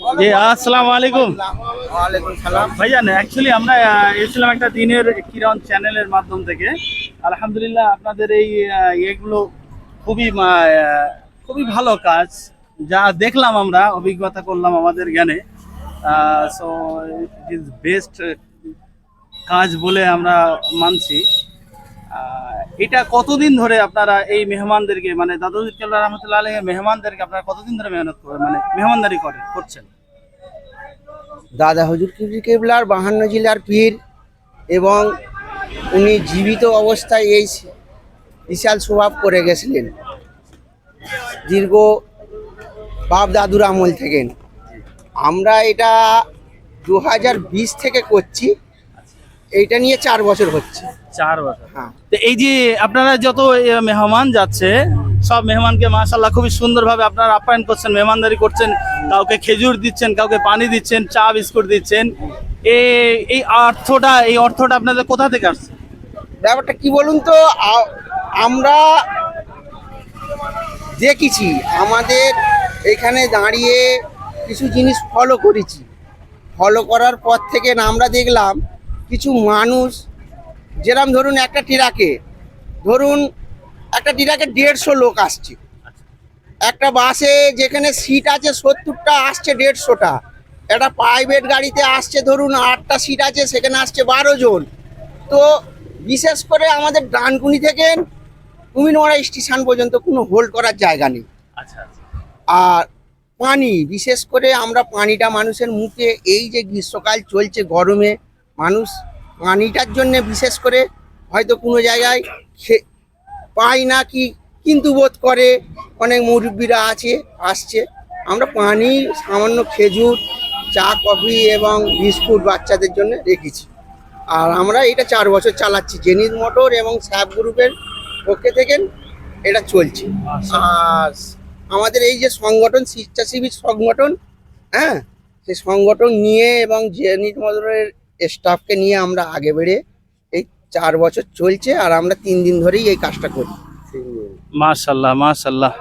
জি, আসসালামু আলাইকুম। ভাইজান অ্যাকচুয়ালি আমরা এসেছিলাম একটা দিনের কিরণ চ্যানেলের মাধ্যম থেকে। আলহামদুলিল্লাহ আপনাদের এই ইয়েগুলো খুবই খুবই ভালো কাজ। যা দেখলাম আমরা, অভিজ্ঞতা করলাম আমাদের জ্ঞানে। সো ইজ বেস্ট কাজ বলে আমরা মানছি। এটা কতদিন ধরে আপনারা এই মেহমানদেরকে মানে কেল্লা রহমতুল্লাহ আলহের মেহমানদেরকে আপনারা কতদিন ধরে মেহনত করে মানে মেহমানদারি করে, করছেন? দাদা হুজুর কেবলার বাহান্ন জেলার পীর এবং উনি জীবিত অবস্থায় এই বিশাল স্বভাব করে গেছিলেন। দীর্ঘ বাপ দাদুর আমল থেকে। আমরা এটা দু হাজার বিশ থেকে করছি। এইটা নিয়ে চার বছর হচ্ছে। চার বছর। হ্যাঁ। তো এই যে আপনারা যত মেহমান যাচ্ছে সব মেহমানকে মাশাল্লাহ খুবই সুন্দরভাবে আপনারা আপ্যায়ন করছেন মেহমানদারি করছেন কাউকে খেজুর দিচ্ছেন কাউকে পানি দিচ্ছেন চা বিস্কুট দিচ্ছেন। এই এই অর্থটা এই অর্থটা আপনাদের কোথা থেকে আসছে? ব্যাপারটা কি বলুন তো আমরা দেখেছি আমাদের এখানে দাঁড়িয়ে কিছু জিনিস ফলো করেছি। ফলো করার পর থেকে আমরা দেখলাম কিছু মানুষ যেরম ধরুন একটা ট্রাকে ধরুন একটা ট্রাকে দেড়শো লোক আসছে। একটা বাসে যেখানে সিট আছে সত্তরটা আসছে দেড়শোটা। একটা প্রাইভেট গাড়িতে আসছে ধরুন আটটা সিট আছে সেখানে আসছে বারো জন। তো বিশেষ করে আমাদের ডানকুনি থেকে কুমিরমারা স্টেশন পর্যন্ত কোনো হোল্ড করার জায়গা নেই। আচ্ছা আচ্ছা। আর পানি বিশেষ করে আমরা পানিটা মানুষের মুখে এই যে গ্রীষ্মকাল চলছে গরমে মানুষ পানিটার জন্য বিশেষ করে হয়তো কোনো জায়গায় খে- পায় না কি, কিন্তু বোধ করে অনেক মুরব্বীরা আছে, আসছে। আমরা পানি, সামান্য খেজুর, চা, কফি এবং বিস্কুট বাচ্চাদের জন্য রেখেছি। আর আমরা এটা চার বছর চালাচ্ছি। জেনিস মোটর এবং স্যাপ গ্রুপের পক্ষে থেকে এটা চলছে। আর আমাদের এই যে সংগঠন, স্বেচ্ছাসেবী সংগঠন হ্যাঁ সেই সংগঠন নিয়ে এবং জেনিস মোটরের স্টাফকে নিয়ে আমরা আগে বেড়ে এই চার বছর চলছে আর আমরা তিন দিন ধরেই এই কাজটা করি। মাশাল্লাহ মাশাল্লাহ।